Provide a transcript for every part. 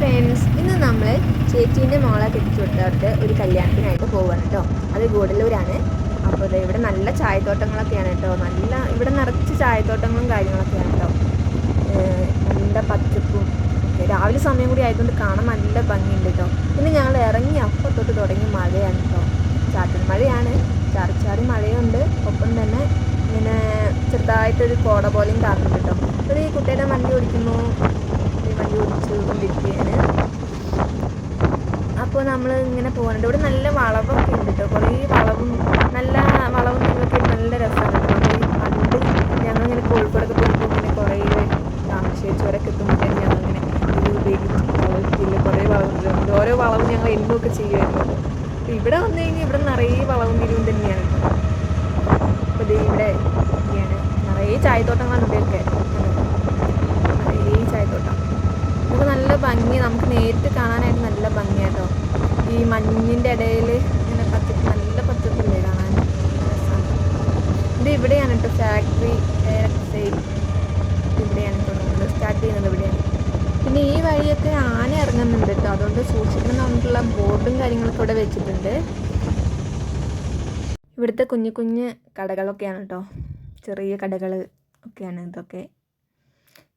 Friends ഇന്ന് നമ്മൾ ചേച്ചീന്റെ മോളെ കെട്ടിച്ചു കൊടുത്തിട്ട് ഒരു കല്യാണത്തിനായിട്ട് പോവുകയാണ് കേട്ടോ അത് ഗൂഡല്ലൂരാണ് അപ്പോൾ അത് ഇവിടെ നല്ല ചായത്തോട്ടങ്ങളൊക്കെയാണ് കേട്ടോ നല്ല ഇവിടെ നിറച്ച് ചായത്തോട്ടങ്ങളും കാര്യങ്ങളൊക്കെയാണ് കേട്ടോ നല്ല പച്ചപ്പും രാവിലെ സമയം കൂടി ആയതുകൊണ്ട് കാണാൻ നല്ല ഭംഗിയുണ്ട് കേട്ടോ പിന്നെ ഞങ്ങൾ ഇറങ്ങി അപ്പം തുടങ്ങി മഴയാണ് കേട്ടോ ചാറ്റൽ മഴയാണ്. ചാറി ചാറി മഴയുണ്ട്. ഒപ്പം തന്നെ ഇങ്ങനെ ചെറുതായിട്ടൊരു കോട പോലെയും കാണുന്നുണ്ട് കേട്ടോ ഒരു കുട്ടിയുടെ വണ്ടി ഓടിക്കുന്നു കൊണ്ടിരിക്കുകയാണ്. അപ്പോൾ നമ്മൾ ഇങ്ങനെ പോകുന്നുണ്ട്. ഇവിടെ നല്ല വളവൊക്കെ ഉണ്ട് കേട്ടോ. കുറേ വളവും നല്ല വളവും ഇതൊക്കെ നല്ല രസമാണ് പണ്ട് ഞങ്ങളിങ്ങനെ കോഴിക്കോടൊക്കെ പോകുമ്പോൾ ഇങ്ങനെ കുറേ താമസിച്ചവരൊക്കെ എത്തുമ്പോഴത്തേക്കും ഞങ്ങളിങ്ങനെ ഇത് ഉപയോഗിച്ചില്ല കുറേ വളവുണ്ട്. ഓരോ വളവും ഞങ്ങൾ എണ്ണമൊക്കെ ചെയ്യുമായിരുന്നു. അപ്പോൾ ഇവിടെ വന്നു കഴിഞ്ഞാൽ ഇവിടെ നിറയെ വളവും തിരിവും തന്നെയാണ്. അപ്പോൾ ഇവിടെ ഇങ്ങനെയാണ് നിറയെ ചായത്തോട്ടങ്ങളാണ് ഇവിടെയൊക്കെ നിറയെ ചായത്തോട്ടം നമുക്ക് നല്ല ഭംഗി നമുക്ക് നേരിട്ട് കാണാനായിട്ട് നല്ല ഭംഗിയാട്ടോ. ഈ മഞ്ഞിന്റെ ഇടയിൽ ഇങ്ങനെ പച്ചപ്പ് നല്ല പച്ചപ്പില്ലേ കാണാൻ? ഇത് ഇവിടെയാണ് കേട്ടോ ഫാക്ടറി സെയിൽ ഇവിടെയാണ് നമ്മൾ സ്റ്റാർട്ട് ചെയ്യുന്നത് ഇവിടെയാണ്. പിന്നെ ഈ വഴിയൊക്കെ ആന ഇറങ്ങുന്നുണ്ട് കേട്ടോ അതുകൊണ്ട് സൂക്ഷിക്കണം പറഞ്ഞിട്ടുള്ള ബോർഡും കാര്യങ്ങളൊക്കെ ഇവിടെ വെച്ചിട്ടുണ്ട്. ഇവിടുത്തെ കുഞ്ഞു കുഞ്ഞ് കടകളൊക്കെയാണ് കേട്ടോ ചെറിയ കടകൾ ഒക്കെയാണ് ഇതൊക്കെ.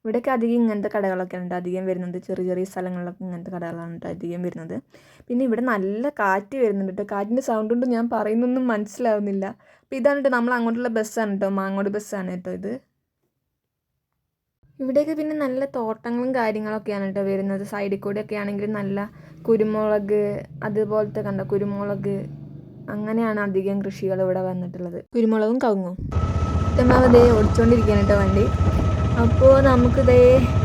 ഇവിടെയൊക്കെ അധികം ഇങ്ങനത്തെ കടകളൊക്കെ ഉണ്ട്. അധികം വരുന്നത് ചെറിയ ചെറിയ സ്ഥലങ്ങളിലൊക്കെ ഇങ്ങനത്തെ കടകളാണ് അധികം വരുന്നത്. പിന്നെ ഇവിടെ നല്ല കാറ്റ് വരുന്നുണ്ട് കേട്ടോ കാറ്റിന്റെ സൗണ്ട് കൊണ്ട് ഞാൻ പറയുന്നൊന്നും മനസ്സിലാവുന്നില്ല. അപ്പോൾ ഇതാണ് കേട്ടോ നമ്മൾ അങ്ങോട്ടുള്ള ബസ്സാണ് കേട്ടോ മാങ്ങോട് ബസ്സാണ് കേട്ടോ ഇത്. ഇവിടെയൊക്കെ പിന്നെ നല്ല തോട്ടങ്ങളും കാര്യങ്ങളൊക്കെയാണ് കേട്ടോ വരുന്നത്. സൈഡിൽ കൂടെ ഒക്കെ ആണെങ്കിൽ നല്ല കുരുമുളക് അതുപോലത്തെ കണ്ട കുരുമുളക്. അങ്ങനെയാണ് അധികം കൃഷികൾ ഇവിടെ വന്നിട്ടുള്ളത്. കുരുമുളകും കവുങ്ങും. ഒറ്റമാവതേ ഓടിച്ചുകൊണ്ടിരിക്കുകയാണ് വണ്ടി. അപ്പോൾ നമുക്കിതേ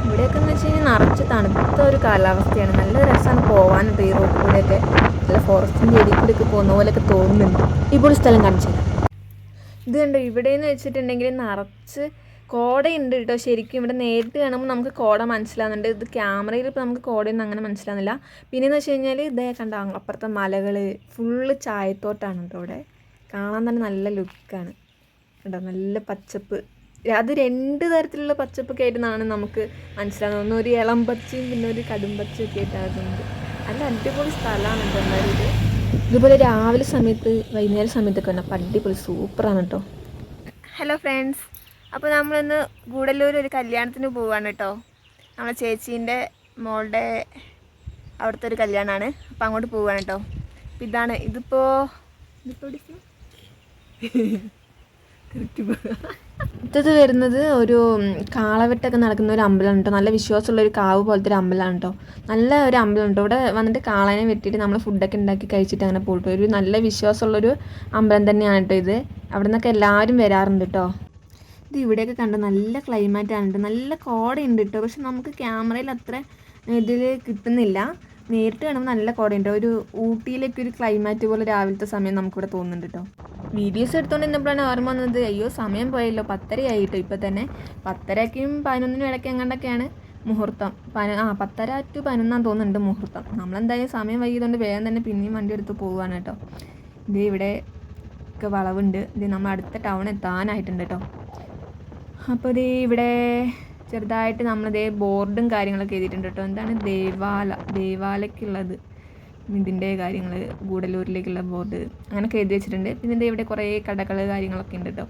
ഇവിടെയൊക്കെ എന്ന് വെച്ച് കഴിഞ്ഞാൽ നിറച്ച് തണുത്ത ഒരു കാലാവസ്ഥയാണ്. നല്ല രസമാണ് പോകാൻ ഈ റോഡ് കൂടെയൊക്കെ. നല്ല ഫോറസ്റ്റിന്റെ ഏരിയ കൂടെയൊക്കെ പോകുന്ന പോലെയൊക്കെ തോന്നുന്നുണ്ട്. ഇപ്പോൾ സ്ഥലം കാണിച്ചു ഇത് കണ്ടോ? ഇവിടെയെന്ന് വെച്ചിട്ടുണ്ടെങ്കിൽ നിറച്ച് കോടയുണ്ട് കേട്ടോ. ശരിക്കും ഇവിടെ നേരിട്ട് കാണുമ്പോൾ നമുക്ക് കോട മനസ്സിലാവുന്നുണ്ട്. ഇത് ക്യാമറയിൽ ഇപ്പോൾ നമുക്ക് കോടയൊന്നും അങ്ങനെ മനസ്സിലാകുന്നില്ല പിന്നെയെന്ന് വെച്ച് കഴിഞ്ഞാൽ ഇതേ കണ്ടോ? അപ്പുറത്തെ മലകൾ ഫുള്ള് ചായത്തോട്ടാണ് കേട്ടോ ഇവിടെ. കാണാൻ തന്നെ നല്ല ലുക്കാണ് കേട്ടോ നല്ല പച്ചപ്പ്. അത് രണ്ട് തരത്തിലുള്ള പച്ചപ്പൊക്കെ ആയിട്ടാണ് നമുക്ക് മനസ്സിലാകുന്നത് ഒരു ഇളം പച്ചയും പിന്നെ ഒരു കടും പച്ചയും ഒക്കെ ആയിട്ടാകുന്നത്. നല്ല അടിപൊളി സ്ഥലമാണ് എന്തായാലും ഇത്. ഇതുപോലെ രാവിലെ സമയത്ത് വൈകുന്നേരം സമയത്തൊക്കെ അപ്പം അടിപൊളി സൂപ്പറാണ് കേട്ടോ. ഹലോ ഫ്രണ്ട്സ് അപ്പോൾ നമ്മളിന്ന് ഗൂഡല്ലൂർ ഒരു കല്യാണത്തിന് പോവുകയാണ് കേട്ടോ. നമ്മളെ ചേച്ചീന്റെ മോളുടെ അവിടുത്തെ ഒരു കല്യാണമാണ് അപ്പോൾ അങ്ങോട്ട് പോവുകയാണ് കേട്ടോ. അപ്പം ഇതാണ് ഇതിപ്പോൾ ഇതിപ്പോൾ ഇത് വരുന്നത് ഒരു കാളവെട്ടൊക്കെ നടക്കുന്ന ഒരു അമ്പലം കേട്ടോ നല്ല വിശ്വാസമുള്ള ഒരു കാവ് പോലത്തെ ഒരു അമ്പലമാണ് കേട്ടോ നല്ല ഒരു അമ്പലം കേട്ടോ ഇവിടെ വന്നിട്ട് കാളനെ വെട്ടിയിട്ട് നമ്മൾ ഫുഡൊക്കെ ഉണ്ടാക്കി കഴിച്ചിട്ട് അങ്ങനെ പോയിട്ട് ഒരു നല്ല വിശ്വാസമുള്ളൊരു അമ്പലം തന്നെയാണ് കേട്ടോ ഇത്. അവിടെ നിന്നൊക്കെ എല്ലാവരും വരാറുണ്ട് കേട്ടോ ഇത് ഇവിടെയൊക്കെ കണ്ട നല്ല ക്ലൈമറ്റ് ആണ് കേട്ടോ നല്ല കോടയുണ്ട് കേട്ടോ പക്ഷെ നമുക്ക് ക്യാമറയിൽ അത്ര ഇതിൽ കിട്ടുന്നില്ല. നേരിട്ട് കാണുമ്പോൾ നല്ല കോടയുണ്ട് ഒരു ഊട്ടിയിലേക്ക് ഒരു ക്ലൈമാറ്റ് പോലെ രാവിലത്തെ സമയം നമുക്കിവിടെ തോന്നുന്നുണ്ട് കേട്ടോ വീഡിയോസ് എടുത്തുകൊണ്ട് ഇന്നപ്പോഴാണ് ഓർമ്മ വന്നത്. അയ്യോ സമയം പോയല്ലോ. പത്തരയായിട്ടോ ഇപ്പോൾ തന്നെ. പത്തരയ്ക്കും പതിനൊന്നിനും ഇടയ്ക്ക് എങ്ങാണ്ടൊക്കെയാണ് മുഹൂർത്തം. പന ആ പത്തര ടു പതിനൊന്നാന്ന് തോന്നുന്നുണ്ട് മുഹൂർത്തം. നമ്മളെന്തായാലും സമയം വൈകിയതുകൊണ്ട് വേഗം തന്നെ പിന്നെയും വണ്ടി എടുത്ത് പോവുകയാണ് കേട്ടോ. ഇത് ഇവിടെ ഒക്കെ വളവുണ്ട്. ഇത് നമ്മൾ അടുത്ത ടൗൺ എത്താനായിട്ടുണ്ട് കേട്ടോ. അപ്പോൾ ഇത് ഇവിടെ ചെറുതായിട്ട് നമ്മളിതേ ബോർഡും കാര്യങ്ങളൊക്കെ എഴുതിയിട്ടുണ്ട് കേട്ടോ. എന്താണ്? ദേവാല. ദേവാലയ്ക്കുള്ളത്. ഇതിന്റെ കാര്യങ്ങൾ ഗൂഡലൂരിലേക്കുള്ള ബോർഡ് അങ്ങനെയൊക്കെ എഴുതി വെച്ചിട്ടുണ്ട്. പിന്നെ ഇതിന്റെ ഇവിടെ കുറേ കടകൾ കാര്യങ്ങളൊക്കെ ഉണ്ട് കേട്ടോ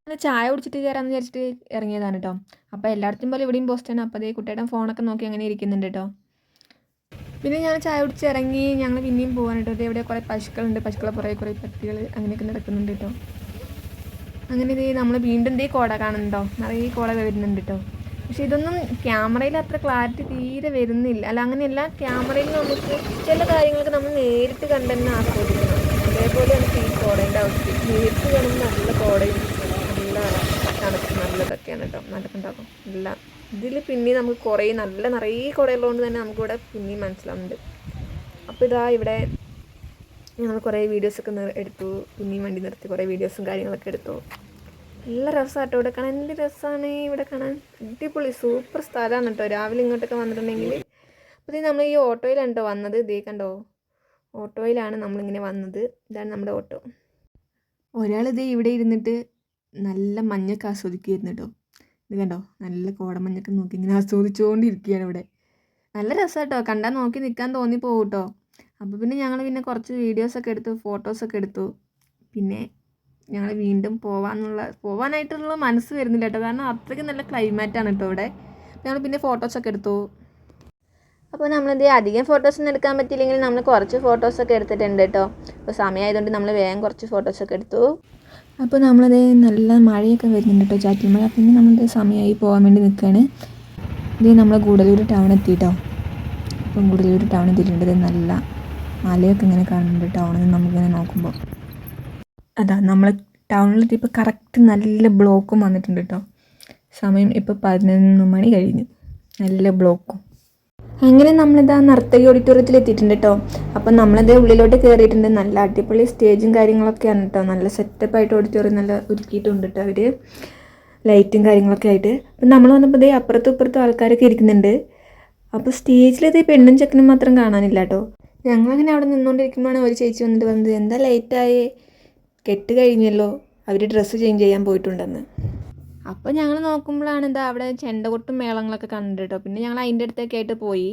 അങ്ങനെ ചായ കുടിച്ചിട്ട് കയറാമെന്ന് വിചാരിച്ചിട്ട് ഇറങ്ങിയതാണ് കേട്ടോ അപ്പോൾ എല്ലായിടത്തും പോലെ ഇവിടെയും പോസ്റ്റാണ് അപ്പോൾ അതേ കുട്ടിയുടെ ഫോണൊക്കെ നോക്കി അങ്ങനെ ഇരിക്കുന്നുണ്ട് കേട്ടോ പിന്നെ ഞാൻ ചായ കുടിച്ച് ഇറങ്ങി ഞങ്ങൾ പിന്നെയും പോകാൻ കേട്ടോ ഇവിടെ കുറേ പശുക്കളുണ്ട്. പശുക്കളെ കുറേ കുറേ പട്ടികൾ അങ്ങനെയൊക്കെ നടക്കുന്നുണ്ട് കേട്ടോ അങ്ങനെ ഇത് നമ്മൾ വീണ്ടും ഇതേ കോട കാണുന്നുണ്ടോ നിറയെ കോട വരുന്നുണ്ട് കേട്ടോ പക്ഷെ ഇതൊന്നും ക്യാമറയിൽ അത്ര ക്ലാരിറ്റി തീരെ വരുന്നില്ല. അല്ല അങ്ങനെയല്ല ക്യാമറയിൽ നമുക്ക് ചില കാര്യങ്ങൾക്ക് നമ്മൾ നേരിട്ട് കണ്ട് തന്നെ ആസ്വദിക്കണം. അതേപോലെ നമുക്ക് ഈ കോടേന്റെ അവസ്ഥ നേരിട്ട് കാണുമ്പോൾ നല്ല കോടയും നല്ല തണുപ്പ് നല്ലതൊക്കെയാണ് കേട്ടോ. നടക്കുന്നുണ്ടാകും എല്ലാം ഇതിൽ പിന്നെയും നമുക്ക് കുറേ നല്ല നിറയെ കുടയുള്ളതുകൊണ്ട് തന്നെ നമുക്കിവിടെ പിന്നെയും മനസ്സിലാവുന്നുണ്ട്. അപ്പോൾ ഇതാ ഇവിടെ ഞങ്ങൾ കുറേ വീഡിയോസൊക്കെ എടുത്തു. പിന്നെയും വണ്ടി നിർത്തി കുറേ വീഡിയോസും കാര്യങ്ങളൊക്കെ എടുത്തു. നല്ല രസമാട്ടോ ഇവിടെ കാണാൻ. എന്ത് രസമാണ് ഇവിടെ കാണാൻ. അടിപൊളി സൂപ്പർ സ്ഥലമാണ് കേട്ടോ. രാവിലെ ഇങ്ങോട്ടൊക്കെ വന്നിട്ടുണ്ടെങ്കിൽ. അപ്പോൾ നമ്മൾ ഈ ഓട്ടോയിലാണ് കേട്ടോ വന്നത്. ഇതേ കണ്ടോ? ഓട്ടോയിലാണ് നമ്മളിങ്ങനെ വന്നത്. ഇതാണ് നമ്മുടെ ഓട്ടോ. ഒരാൾ ഇതേ ഇവിടെ ഇരുന്നിട്ട് നല്ല മഞ്ഞൊക്കെ ആസ്വദിക്കുകയായിരുന്നു കേട്ടോ. ഇത് കണ്ടോ? നല്ല കോടമഞ്ഞൊക്കെ നോക്കി ഇങ്ങനെ ആസ്വദിച്ചുകൊണ്ടിരിക്കുകയാണ് ഇവിടെ. നല്ല രസം കേട്ടോ. കണ്ടാൽ നോക്കി നിൽക്കാൻ തോന്നി കേട്ടോ. അപ്പോൾ പിന്നെ ഞങ്ങൾ പിന്നെ കുറച്ച് വീഡിയോസൊക്കെ എടുത്തു ഫോട്ടോസൊക്കെ എടുത്തു. പിന്നെ ഞങ്ങൾ വീണ്ടും പോവാന്നുള്ള പോവാനായിട്ടുള്ള മനസ്സ് വരുന്നില്ല കേട്ടോ. കാരണം അത്രയ്ക്ക് നല്ല ക്ലൈമാറ്റാണ് കേട്ടോ ഇവിടെ. ഞങ്ങൾ പിന്നെ ഫോട്ടോസൊക്കെ എടുത്തു. അപ്പോൾ നമ്മളിത് അധികം ഫോട്ടോസൊന്നും എടുക്കാൻ പറ്റിയില്ലെങ്കിൽ നമ്മൾ കുറച്ച് ഫോട്ടോസൊക്കെ എടുത്തിട്ടുണ്ട് കേട്ടോ. അപ്പോൾ സമയമായതുകൊണ്ട് നമ്മൾ വേഗം കുറച്ച് ഫോട്ടോസൊക്കെ എടുത്തു. അപ്പോൾ നമ്മളത് നല്ല മഴയൊക്കെ വരുന്നുണ്ട് കേട്ടോ. ചാറ്റിൽ മഴ പിന്നെ നമ്മളത് സമയമായി പോകാൻ വേണ്ടി നിൽക്കുകയാണ് ഇത് നമ്മൾ ഗൂഡലൂർ ടൗൺ എത്തി കേട്ടോ അപ്പം ഗൂഡലൂർ ടൗൺ എത്തിയിട്ടുണ്ട് നല്ല മലയൊക്കെ ഇങ്ങനെ കാണുന്നുണ്ട് ടൗണിൽ നിന്ന് നമുക്കിങ്ങനെ നോക്കുമ്പോൾ അതാ നമ്മൾ ടൗണിലെത്തിയപ്പോൾ കറക്റ്റ് നല്ല ബ്ലോക്കും വന്നിട്ടുണ്ട് കേട്ടോ സമയം ഇപ്പോൾ പതിനൊന്ന് മണി കഴിഞ്ഞു. നല്ല ബ്ലോക്കും അങ്ങനെ നമ്മളിതാ നർത്തകി ഓഡിറ്റോറിയത്തിൽ എത്തിയിട്ടുണ്ട് കേട്ടോ അപ്പം നമ്മളിത് ഉള്ളിലോട്ട് കയറിയിട്ടുണ്ട് നല്ല അടിപൊളി സ്റ്റേജും കാര്യങ്ങളൊക്കെയാണ് കേട്ടോ നല്ല സെറ്റപ്പായിട്ട് ഓഡിറ്റോറിയം നല്ല ഒരുക്കിയിട്ടുണ്ട് കേട്ടോ അവർ ലൈറ്റും കാര്യങ്ങളൊക്കെ ആയിട്ട്. അപ്പം നമ്മൾ വന്നപ്പോൾ ഇതേ അപ്പുറത്തും ഇപ്പുറത്തും ആൾക്കാരൊക്കെ ഇരിക്കുന്നുണ്ട്. അപ്പോൾ സ്റ്റേജിലത് പെണ്ണും ചെക്കനും മാത്രം കാണാനില്ല കേട്ടോ ഞങ്ങളങ്ങനെ അവിടെ നിന്നുകൊണ്ടിരിക്കുമ്പോഴാണ് ഒരു ചേച്ചി വന്നിട്ട് വന്നത് എന്താ ലേറ്റായേ കെട്ട് കഴിഞ്ഞല്ലോ. അവർ ഡ്രസ്സ് ചേഞ്ച് ചെയ്യാൻ പോയിട്ടുണ്ടെന്ന്. അപ്പോൾ ഞങ്ങൾ നോക്കുമ്പോഴാണ് എന്താ അവിടെ ചെണ്ടകൊട്ടും മേളങ്ങളൊക്കെ കണ്ടിട്ട്. പിന്നെ ഞങ്ങൾ അതിന്റെ അടുത്തൊക്കെ ആയിട്ട് പോയി.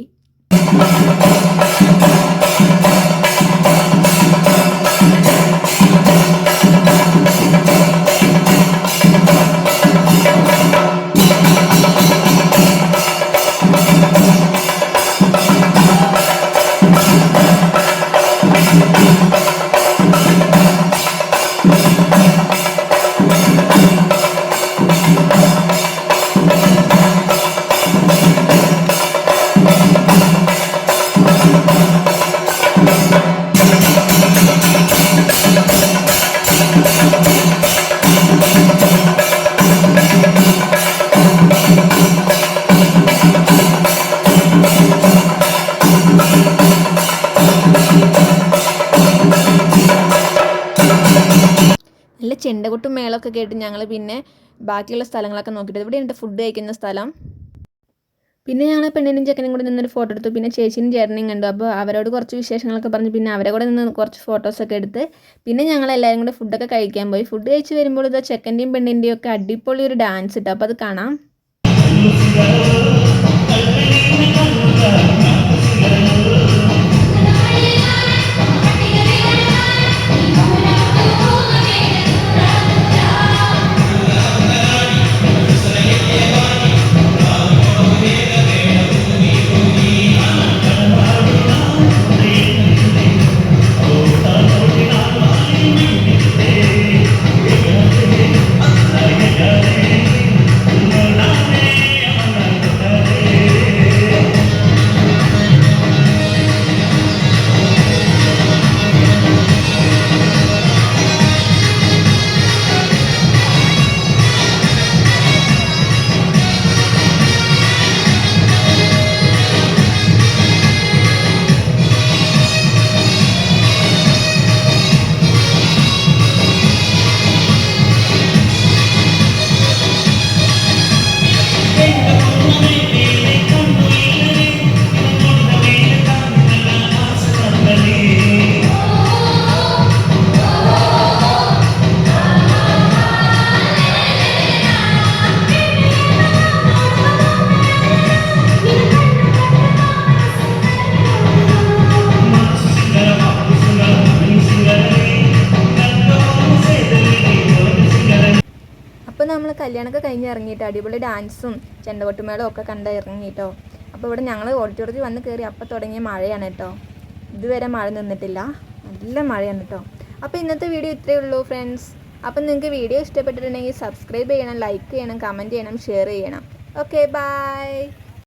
കേട്ട് ഞങ്ങൾ പിന്നെ ബാക്കിയുള്ള സ്ഥലങ്ങളൊക്കെ നോക്കിയിട്ട് ഇവിടെ ഉണ്ട് ഫുഡ് കഴിക്കുന്ന സ്ഥലം. പിന്നെ ഞങ്ങൾ പെണ്ണിനും ചെക്കനും കൂടി നിന്നൊരു ഫോട്ടോ എടുത്തു. പിന്നെ ചേച്ചിയും ചേട്ടനെയും കണ്ടു. അപ്പോൾ അവരോട് കുറച്ച് വിശേഷങ്ങളൊക്കെ പറഞ്ഞു. പിന്നെ അവരെ കൂടെ നിന്ന് കുറച്ച് ഫോട്ടോസൊക്കെ എടുത്ത് പിന്നെ ഞങ്ങൾ എല്ലാവരും കൂടെ ഫുഡൊക്കെ കഴിക്കാൻ പോയി. ഫുഡ് കഴിച്ച് വരുമ്പോൾ ഇതാ ചെക്കന്റെയും പെണ്ണിന്റെയും ഒക്കെ അടിപൊളി ഒരു ഡാൻസ് ഇട്ടു. അപ്പോൾ അത് കാണാം. കല്യാണമൊക്കെ കഴിഞ്ഞ് ഇറങ്ങിയിട്ട് അടിപൊളി ഡാൻസും ചെണ്ടകൊട്ടുമേളവും ഒക്കെ കണ്ട് ഇറങ്ങിയിട്ടോ അപ്പോൾ ഇവിടെ ഞങ്ങൾ ഓഡിറ്റോറിയത്തിൽ വന്ന് കയറി അപ്പോൾ തുടങ്ങിയ മഴയാണ് കേട്ടോ ഇതുവരെ മഴ നിന്നിട്ടില്ല. നല്ല മഴയാണ് കേട്ടോ അപ്പോൾ ഇന്നത്തെ വീഡിയോ ഇത്രയേ ഉള്ളൂ ഫ്രണ്ട്സ് അപ്പം നിങ്ങൾക്ക് വീഡിയോ ഇഷ്ടപ്പെട്ടിട്ടുണ്ടെങ്കിൽ സബ്സ്ക്രൈബ് ചെയ്യണം ലൈക്ക് ചെയ്യണം കമന്റ് ചെയ്യണം ഷെയർ ചെയ്യണം. Okay bye